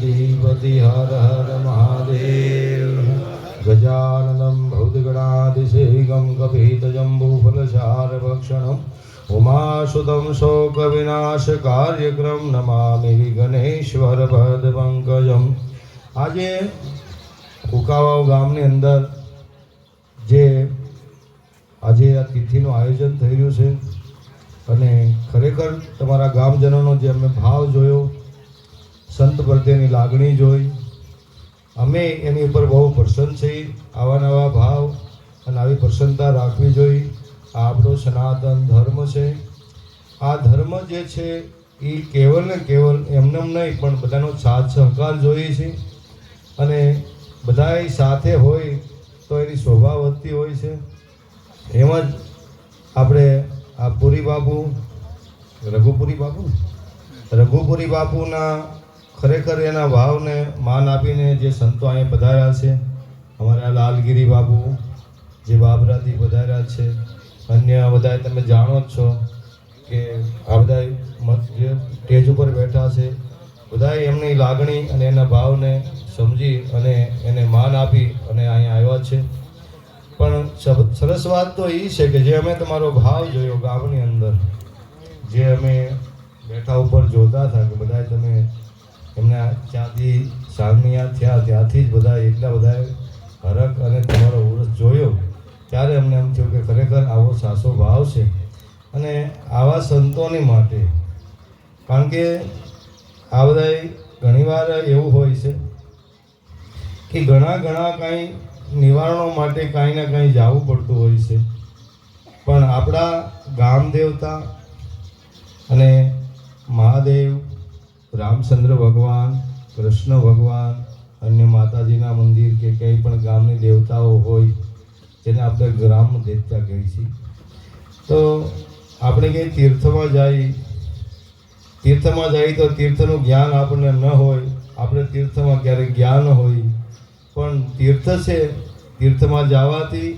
ગણાધિપતિ હર હર મહાદેવ ગજાનનમ ભૂતગણાધિશેકમ કપિતજંબુફલશારભક્ષણમ ઉમાસુતમ શોક વિનાશ કાર્યક્રમ નમામિ ગણેશ્વર ભદ પંકજમ આજે કુકાવાવ ગામની અંદર જે આજે આ તિથિનું આયોજન થઈ રહ્યું છે અને ખરેખર તમારા ગામજનોનો જે અમે ભાવ જોયો સંત પ્રત્યેની લાગણી જોઈ. અમે એની ઉપર બહુ પ્રસન્ન છીએ, આવા નવા ભાવ અને આવી પ્રસન્નતા રાખવી જોઈએ આ આપણો સનાતન ધર્મ છે. આ ધર્મ જે છે એ કેવલ ને કેવલ એમનેમ નહીં, પણ બધાનો સાથ સહકાર જોઈએ છે. અને બધાય સાથે હોય તો એની શોભા વધતી હોય છે. એમ જ આપણે આ પુરી બાપુ, રઘુપુરી બાપુ? રઘુપુરી બાપુના ખરેખર એના ભાવને માન આપીને જે સંતો અહીંયા પધાર્યા છે, અમારા લાલગીરી બાબુ, જે બાબરાથી પધાર્યા છે, અન્ય બધા તમે જાણો જ છો કે આ બધા જે સ્ટેજ ઉપર બેઠા છે બધા એમની લાગણી અને એના ભાવને સમજી અને એને માન આપી અને અહીંયા આવ્યા છે. પણ સરસ વાત તો એ છે કે જે અમે તમારો ભાવ જોયો ગામની અંદર, જે અમે બેઠા ઉપર જોતા હતા કે બધા તમે એમને ત્યાંથી સાલમિયા થયા, ત્યાંથી જ બધા એટલા બધા હરક અને તમારો ઉરસ જોયો. ત્યારે અમને એમ થયું કે ખરેખર આવો સાસો ભાવ છે. અને આવા સંતોની માટે, કારણ કે આ બધા ઘણીવાર એવું હોય છે કે ઘણા ઘણા કાંઈ નિવારણો માટે કાંઈ ને કાંઈ જવું પડતું હોય છે. પણ આપણા ગામ દેવતા અને રામચંદ્ર ભગવાન, કૃષ્ણ ભગવાન અન્ય માતાજીના મંદિર કે કંઈ પણ ગામની દેવતાઓ હોય, જેને આપણે ગ્રામ દેવતા કહીએ છીએ. તો આપણે કંઈ તીર્થમાં જઈ તીર્થમાં જઈએ તો તીર્થનું જ્ઞાન આપણને ન હોય, આપણે તીર્થમાં ક્યારેક જ્ઞાન હોય. પણ તીર્થ છે, તીર્થમાં જવાથી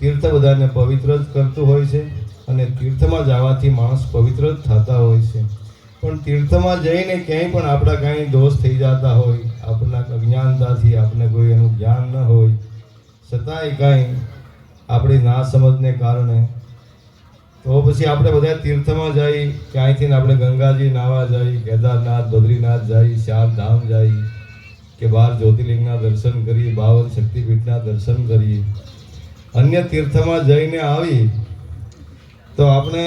તીર્થ બધાને પવિત્ર જ કરતું હોય છે અને તીર્થમાં જવાથી માણસ પવિત્ર જ થતા હોય છે. પણ તીર્થમાં જઈને ક્યાંય પણ આપણા કાંઈ દોષ થઈ જતા હોય, આપણા અજ્ઞાનતાથી આપણે કોઈ એનું જ્ઞાન ન હોય, છતાંય કાંઈ આપણી ના સમજને કારણે. તો પછી આપણે બધા તીર્થમાં જઈ, ક્યાંયથી આપણે ગંગાજી નાવા જઈ, કેદારનાથ, બદ્રીનાથ જઈ ચારધામ જઈ, કે બાર જ્યોતિર્લિંગના દર્શન કરીએ, બાવન શક્તિપીઠના દર્શન કરીએ. અન્ય તીર્થમાં જઈને આવી, તો આપણે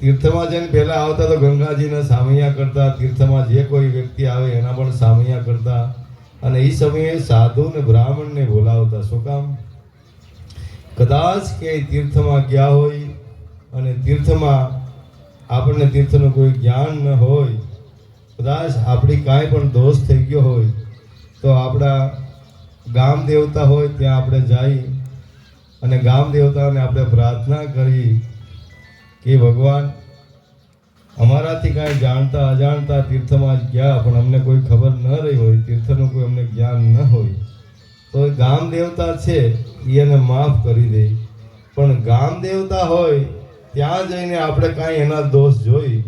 તીર્થમાં જઈને પહેલાં આવતા તો ગંગાજીને સામૈયા કરતા, તીર્થમાં જે કોઈ વ્યક્તિ આવે એના પણ સામૈયા કરતા. અને એ સમયે સાધુ ને બ્રાહ્મણને બોલાવતા. શું કામ? કદાચ ક્યાંય તીર્થમાં ગયા હોય અને તીર્થમાં આપણને તીર્થનું કોઈ જ્ઞાન ન હોય, કદાચ આપણી કાંઈ પણ દોષ થઈ ગયો હોય, તો આપણા ગામ દેવતા હોય ત્યાં આપણે જઈ અને ગામ દેવતાને આપણે પ્રાર્થના કરી કે ભગવાન, અમારાથી કાંઈ જાણતા, અજાણતા તીર્થમાં જ ગયા, પણ અમને કોઈ ખબર ન રહી હોય, તીર્થનું કોઈ અમને જ્ઞાન ન હોય. તો એ ગામ દેવતા છે, એ એને માફ કરી દે. પણ ગામ દેવતા હોય, ત્યાં જઈને આપણે કાંઈ એના દોષ જોઈ.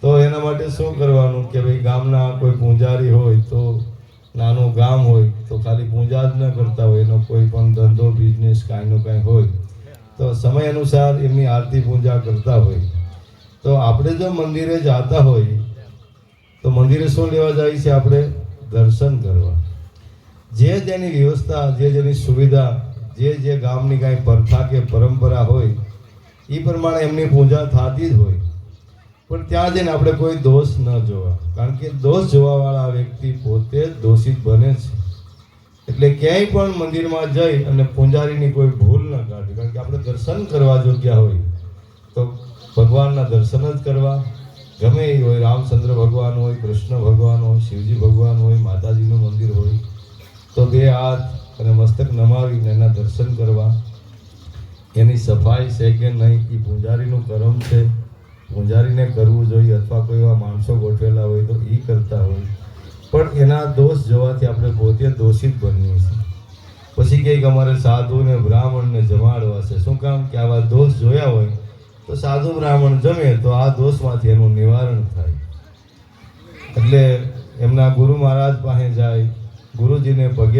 તો એના માટે શું કરવાનું કે ભાઈ, ગામના કોઈ પૂંજારી હોય તો નાનું ગામ હોય, તો ખાલી પૂજા જ ન કરતા હોય, એનો કોઈ પણ ધંધો બિઝનેસ કાંઈનો કાંઈ હોય. તો સમય અનુસાર એમની આરતી પૂજા કરતા હોય. તો આપણે જો મંદિરે જતા હોય, તો મંદિરે શું લેવા જાય છે આપણે? દર્શન કરવા. જે જેની વ્યવસ્થા, જે જેની સુવિધા, જે જે ગામની કાંઈ પ્રથા કે પરંપરા હોય, એ પ્રમાણે એમની પૂજા થતી જ હોય. પણ ત્યાં જઈને આપણે કોઈ દોષ ન જોવા. કારણ કે દોષ જોવાવાળા વ્યક્તિ પોતે દોષિત બને છે. એટલે ક્યાંય પણ મંદિરમાં જઈ અને પૂંજારીની કોઈ ભૂલ ન કાઢવી કારણ કે આપણે દર્શન કરવા યોગ્ય હોય તો ભગવાનના દર્શન જ કરવા. ગમે એ હોય, રામચંદ્ર ભગવાન હોય, કૃષ્ણ ભગવાન હોય, શિવજી ભગવાન હોય, માતાજીનું મંદિર હોય, તો બે હાથ અને મસ્તક નમાવીને એના દર્શન કરવા. એની સફાઈ છે કે નહીં, એ પૂંજારીનું કરમ છે. પૂંજારીને કરવું જોઈએ અથવા કોઈ એવા માણસો ગોઠવેલા હોય તો એ કરતા હોય. પણ એના દોષ જોવાથી આપણે પોતે દોષિત બનીએ છીએ. પછી કંઈક અમારે સાધુ ને બ્રાહ્મણને જમાડવા છે. શું કામ? કે આવા દોષ જોયા હોય, તો સાધુ બ્રાહ્મણ જમે, તો આ દોષમાંથી એનું નિવારણ થાય. એટલે એમના ગુરુ મહારાજ પાસે જાય, ગુરુજીને પગે